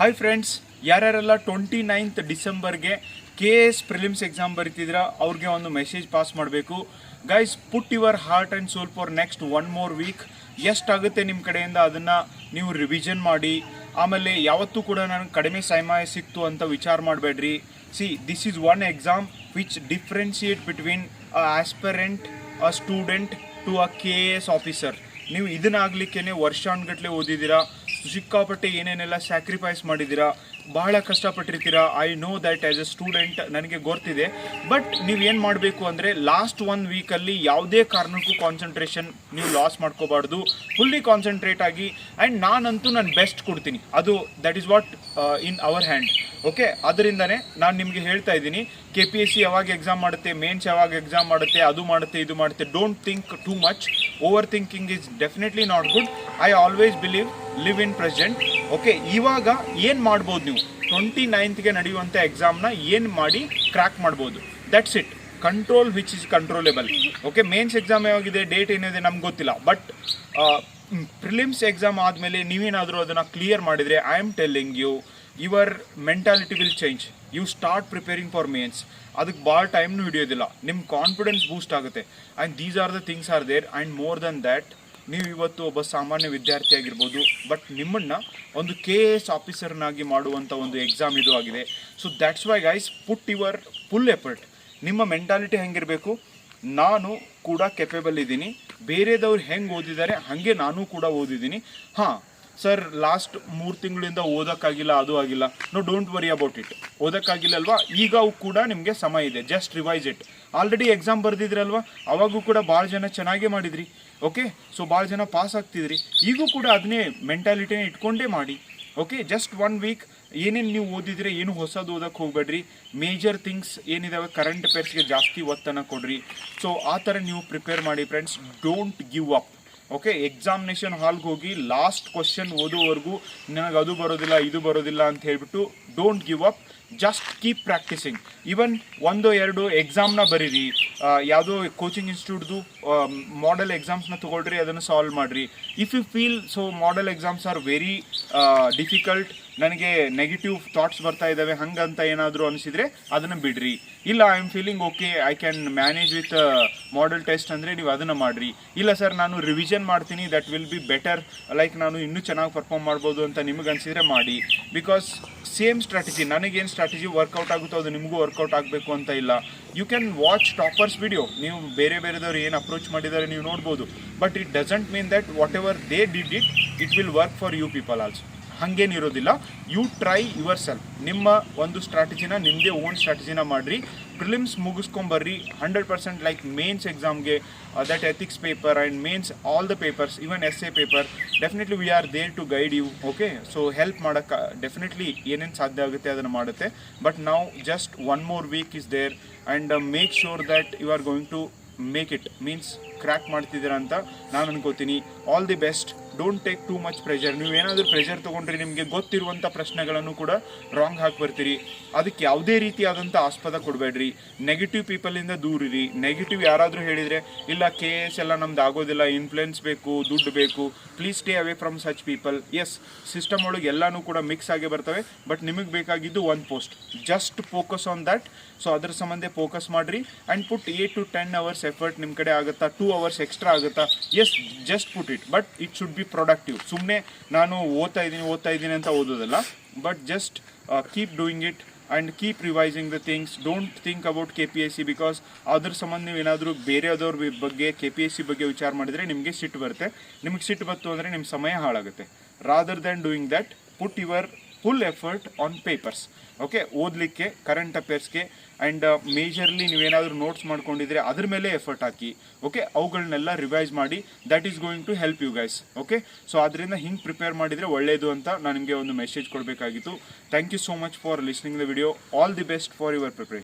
Hi friends ಯಾರ್ಯಾರೆಲ್ಲ twenty ninth ಡಿಸೆಂಬರ್ಗೆ K S prelims exam ಬರೀತಿದ್ರ ಅವ್ರಿಗೆ ಒಂದು ಮೆಸೇಜ್ ಪಾಸ್ ಮಾಡಬೇಕು. Guys put your heart and soul for next one more week ಎಷ್ಟಾಗುತ್ತೆ ನಿಮ್ಮ ಕಡೆಯಿಂದ ಅದನ್ನು ನೀವು ರಿವಿಷನ್ ಮಾಡಿ. ಆಮೇಲೆ ಯಾವತ್ತೂ ಕೂಡ ನನಗೆ ಕಡಿಮೆ ಸಮಯ ಸಿಕ್ತು ಅಂತ ವಿಚಾರ ಮಾಡಬೇಡ್ರಿ. See this is one exam which differentiate between a aspirant a student to a K A S officer ನೀವು ಇದನ್ನಾಗಲಿಕ್ಕೇ ವರ್ಷಾನ್ಗಟ್ಲೆ ಓದಿದ್ದೀರಾ ಸಿಕ್ಕಾಪಟ್ಟೆ ಏನೇನೆಲ್ಲ ಸ್ಯಾಕ್ರಿಫೈಸ್ ಮಾಡಿದ್ದೀರಾ? ಬಹಳ ಕಷ್ಟಪಟ್ಟಿರ್ತೀರಾ? I know that as a student ನನಗೆ ಗೊತ್ತಿದೆ. ಬಟ್ ನೀವು ಏನು ಮಾಡಬೇಕು ಅಂದರೆ ಲಾಸ್ಟ್ ಒನ್ ವೀಕಲ್ಲಿ ಯಾವುದೇ ಕಾರಣಕ್ಕೂ ಕಾನ್ಸಂಟ್ರೇಷನ್ ನೀವು ಲಾಸ್ ಮಾಡ್ಕೋಬಾರ್ದು. ಫುಲ್ಲಿ ಕಾನ್ಸಂಟ್ರೇಟ್ ಆಗಿ ಆ್ಯಂಡ್ ನಾನಂತೂ ನಾನು ಬೆಸ್ಟ್ ಕೊಡ್ತೀನಿ. ಅದು that is what in our hand okay ಅದರಿಂದನೇ ನಾನು ನಿಮಗೆ ಹೇಳ್ತಾ ಇದ್ದೀನಿ. ಕೆ ಪಿ ಎಸ್ ಸಿ ಯಾವಾಗ ಎಕ್ಸಾಮ್ ಮಾಡುತ್ತೆ ಮೇನ್ಸ್ ಯಾವಾಗ ಎಕ್ಸಾಮ್ ಮಾಡುತ್ತೆ, ಅದು ಮಾಡುತ್ತೆ, ಇದು ಮಾಡುತ್ತೆ don't think too much over thinking is definitely not good I always believe live in present okay ಇವಾಗ ಏನು ಮಾಡ್ಬೋದು ನೀವು? ಟ್ವೆಂಟಿ ನೈನ್ತ್ಗೆ ನಡೆಯುವಂಥ ಎಕ್ಸಾಮ್ನ ಏನು ಮಾಡಿ ಕ್ರ್ಯಾಕ್ ಮಾಡ್ಬೋದು? That's it control which is controllable okay mains exam ಯಾವಾಗಿದೆ? Date ಏನಿದೆ? ನಮ್ಗೆ ಗೊತ್ತಿಲ್ಲ. ಬಟ್ ಪ್ರಿಲಿಮ್ಸ್ ಎಕ್ಸಾಮ್ ಆದಮೇಲೆ ನೀವೇನಾದರೂ ಅದನ್ನು ಕ್ಲಿಯರ್ ಮಾಡಿದರೆ I am telling you your mentality will change you start preparing for mains ಅದಕ್ಕೆ ಭಾಳ ಟೈಮ್ನು ಹಿಡಿಯೋದಿಲ್ಲ. ನಿಮ್ಮ ಕಾನ್ಫಿಡೆನ್ಸ್ ಬೂಸ್ಟ್ ಆಗುತ್ತೆ. And these are the things are there and more than that ನೀವು ಇವತ್ತು ಒಬ್ಬ ಸಾಮಾನ್ಯ ವಿದ್ಯಾರ್ಥಿ ಆಗಿರ್ಬೋದು. ಬಟ್ ನಿಮ್ಮನ್ನು ಒಂದು ಕೆ ಎ ಎಸ್ ಆಫೀಸರ್ನಾಗಿ ಮಾಡುವಂಥ ಒಂದು ಎಕ್ಸಾಮ್ ಇದು ಆಗಿದೆ. So that's why guys put your full effort ನಿಮ್ಮ ಮೆಂಟಾಲಿಟಿ ಹೆಂಗಿರಬೇಕು? ನಾನು ಕೂಡ ಕೆಪೇಬಲ್ ಇದ್ದೀನಿ. ಬೇರೆದವ್ರು ಹೆಂಗೆ ಓದಿದ್ದಾರೆ, ಹಾಗೆ ನಾನು ಕೂಡ ಓದಿದ್ದೀನಿ. ಹಾಂ ಸರ್ ಲಾಸ್ಟ್ ಮೂರು ತಿಂಗಳಿಂದ ಓದೋಕ್ಕಾಗಿಲ್ಲ, ಅದು ಆಗಿಲ್ಲ. No don't worry about it ಓದೋಕ್ಕಾಗಿಲ್ಲ ಅಲ್ವಾ? ಈಗ ಕೂಡ ನಿಮಗೆ ಸಮಯ ಇದೆ. Just revise it already exam ಬರೆದಿದ್ರಲ್ವಾ ಅವಾಗೂ ಕೂಡ ಭಾಳ ಜನ ಚೆನ್ನಾಗೇ ಮಾಡಿದ್ರಿ. ಓಕೆ ಸೊ ಭಾಳ ಜನ ಪಾಸ್ ಆಗ್ತಿದ್ರಿ. ಈಗೂ ಕೂಡ ಅದನ್ನೇ ಮೆಂಟಾಲಿಟಿನ ಇಟ್ಕೊಂಡೇ ಮಾಡಿ. ಓಕೆ ಜಸ್ಟ್ ಒನ್ ವೀಕ್ ಏನೇನು ನೀವು ಓದಿದ್ರೆ, ಏನು ಹೊಸದು ಓದಕ್ಕೆ ಹೋಗಬೇಡ್ರಿ. ಮೇಜರ್ ಥಿಂಗ್ಸ್ ಏನಿದಾವೆ? ಕರೆಂಟ್ ಅಫೇರ್ಸ್ಗೆ ಜಾಸ್ತಿ ಒತ್ತನ್ನು ಕೊಡ್ರಿ. ಸೊ ಆ ಥರ ನೀವು ಪ್ರಿಪೇರ್ ಮಾಡಿ friends don't give up okay examination ಹಾಲ್ಗೆ ಹೋಗಿ ಲಾಸ್ಟ್ ಕ್ವಶನ್ ಓದೋವರೆಗೂ ನನಗೆ ಅದು ಬರೋದಿಲ್ಲ, ಇದು ಬರೋದಿಲ್ಲ ಅಂತ ಹೇಳ್ಬಿಟ್ಟು don't give up just keep practising even ಒಂದು ಎರಡು ಎಕ್ಸಾಮ್ನ ಬರೀರಿ. ಯಾವುದೋ ಕೋಚಿಂಗ್ ಇನ್ಸ್ಟಿಟ್ಯೂಟ್ದು ಮಾಡೆಲ್ ಎಕ್ಸಾಮ್ಸ್ನ ತೊಗೊಳ್ರಿ, ಅದನ್ನು ಸಾಲ್ವ್ ಮಾಡಿರಿ. If you feel so model exams are very difficult ನನಗೆ ನೆಗೆಟಿವ್ ಥಾಟ್ಸ್ ಬರ್ತಾ ಇದ್ದಾವೆ ಹಂಗಂತ ಏನಾದರೂ ಅನಿಸಿದರೆ ಅದನ್ನು ಬಿಡ್ರಿ. ಇಲ್ಲ I am feeling okay I can manage with model test ಅಂದರೆ ನೀವು ಅದನ್ನು ಮಾಡಿರಿ. ಇಲ್ಲ ಸರ್ ನಾನು ರಿವಿಷನ್ ಮಾಡ್ತೀನಿ that will be better like ನಾನು ಇನ್ನೂ ಚೆನ್ನಾಗಿ ಪರ್ಫಾರ್ಮ್ ಮಾಡ್ಬೋದು ಅಂತ ನಿಮಗೆ ಅನಿಸಿದರೆ ಮಾಡಿ. ಬಿಕಾಸ್ ಸೇಮ್ ಸ್ಟ್ರಾಟಜಿ ನನಗೇನು ಸ್ಟ್ರಾಟಜಿ ವರ್ಕೌಟ್ ಆಗುತ್ತೋ ಅದು ನಿಮಗೂ ವರ್ಕೌಟ್ ಆಗಬೇಕು ಅಂತ ಇಲ್ಲ. You can watch toppers video ನೀವು ಬೇರೆ ಬೇರೆದವ್ರು ಏನು ಅಪ್ರೋಚ್ ಮಾಡಿದ್ದಾರೆ ನೀವು ನೋಡ್ಬೋದು. But it doesn't mean that whatever they did it it will work for you people also ಹಾಗೇನಿರೋದಿಲ್ಲ you try yourself ನಿಮ್ಮ ಒಂದು ಸ್ಟ್ರಾಟಜಿನ ನಿಮ್ಮದೇ ಓನ್ ಸ್ಟ್ರಾಟಜಿನ ಮಾಡಿರಿ. ಪ್ರಿಲಿಮ್ಸ್ ಮುಗಿಸ್ಕೊಂಬರ್ರಿ. ಹಂಡ್ರೆಡ್ ಪರ್ಸೆಂಟ್ ಲೈಕ್ ಮೇನ್ಸ್ ಎಕ್ಸಾಮ್ಗೆ that ethics paper and mains all the papers even S A paper definitely we are there to guide you okay so help ಮಾಡೋಕ್ಕೆ definitely ಏನೇನು ಸಾಧ್ಯ ಆಗುತ್ತೆ ಅದನ್ನು ಮಾಡುತ್ತೆ. ಬಟ್ ನಾವು just one more week is there and make sure that you are going to make it means crack ಮಾಡ್ತಿದ್ದೀರಾ ಅಂತ ನಾನು ಅನ್ಕೋತೀನಿ. All the best don't take too much pressure ನೀವು ಏನಾದರೂ ಪ್ರೆಷರ್ ತೊಗೊಂಡ್ರೆ ನಿಮಗೆ ಗೊತ್ತಿರುವಂಥ ಪ್ರಶ್ನೆಗಳನ್ನು ಕೂಡ ರಾಂಗ್ ಹಾಕಿ ಬರ್ತೀರಿ. ಅದಕ್ಕೆ ಯಾವುದೇ ರೀತಿಯಾದಂಥ ಆಸ್ಪದ ಕೊಡಬೇಡ್ರಿ. ನೆಗೆಟಿವ್ ಪೀಪಲಿಂದ ದೂರಿರಿ ನೆಗೆಟಿವ್ ಯಾರಾದರೂ ಹೇಳಿದರೆ, ಇಲ್ಲ ಕೆ ಎಸ್ ಎಲ್ಲ ನಮ್ದು ಆಗೋದಿಲ್ಲ. ಇನ್ಫ್ಲುಯೆನ್ಸ್ ಬೇಕು, ದುಡ್ಡು ಬೇಕು. Please stay away from such people yes system ಒಳಗೆ ಎಲ್ಲನೂ ಕೂಡ ಮಿಕ್ಸ್ ಆಗಿ ಬರ್ತವೆ. ಬಟ್ ನಿಮಗೆ ಬೇಕಾಗಿದ್ದು ಒಂದು post just focus on that so ಅದ್ರ ಸಂಬಂಧ ಫೋಕಸ್ ಮಾಡಿರಿ. And put eight to ten hours effort ನಿಮ್ಮ ಕಡೆ ಆಗುತ್ತಾ? ಟೂ ಅವರ್ಸ್ ಎಕ್ಸ್ಟ್ರಾ ಆಗುತ್ತಾ? Yes just put it but it should be productive ಸುಮ್ಮನೆ ನಾನು ಓದ್ತಾ ಇದ್ದೀನಿ ಓದ್ತಾ ಇದ್ದೀನಿ ಅಂತ ಓದೋದಲ್ಲ but just keep doing it and keep revising the things don't think about K P S C because ಅದ್ರ ಸಂಬಂಧ ನೀವು ಏನಾದರೂ ಬೇರೆಯವ್ರ ಬಗ್ಗೆ ಕೆ ಪಿ ಎಸ್ ಸಿ ಬಗ್ಗೆ ವಿಚಾರ ಮಾಡಿದರೆ ನಿಮಗೆ ಸಿಟ್ಟು ಬರುತ್ತೆ. ನಿಮಗೆ ಸಿಟ್ಟು ಬಂತು ಅಂದರೆ ನಿಮ್ಮ ಸಮಯ ಹಾಳಾಗುತ್ತೆ. Rather than doing that put your full effort on papers okay ಓದಲಿಕ್ಕೆ ಕರೆಂಟ್ ಅಫೇರ್ಸ್ಗೆ ಆ್ಯಂಡ್ ಮೇಜರ್ಲಿ ನೀವೇನಾದರೂ ನೋಟ್ಸ್ ಮಾಡ್ಕೊಂಡಿದ್ರೆ ಅದ್ರ ಮೇಲೆ ಎಫರ್ಟ್ ಹಾಕಿ ಓಕೆ ಅವುಗಳನ್ನೆಲ್ಲ ರಿವೈಸ್ ಮಾಡಿ that is going to help you guys okay so ಅದರಿಂದ ಹಿಂಗೆ ಪ್ರಿಪೇರ್ ಮಾಡಿದರೆ ಒಳ್ಳೆಯದು ಅಂತ ನಾನು ನಿಮಗೆ ಒಂದು ಮೆಸೇಜ್ ಕೊಡಬೇಕಾಗಿತ್ತು. Thank you so much for listening the video all the best for your preparation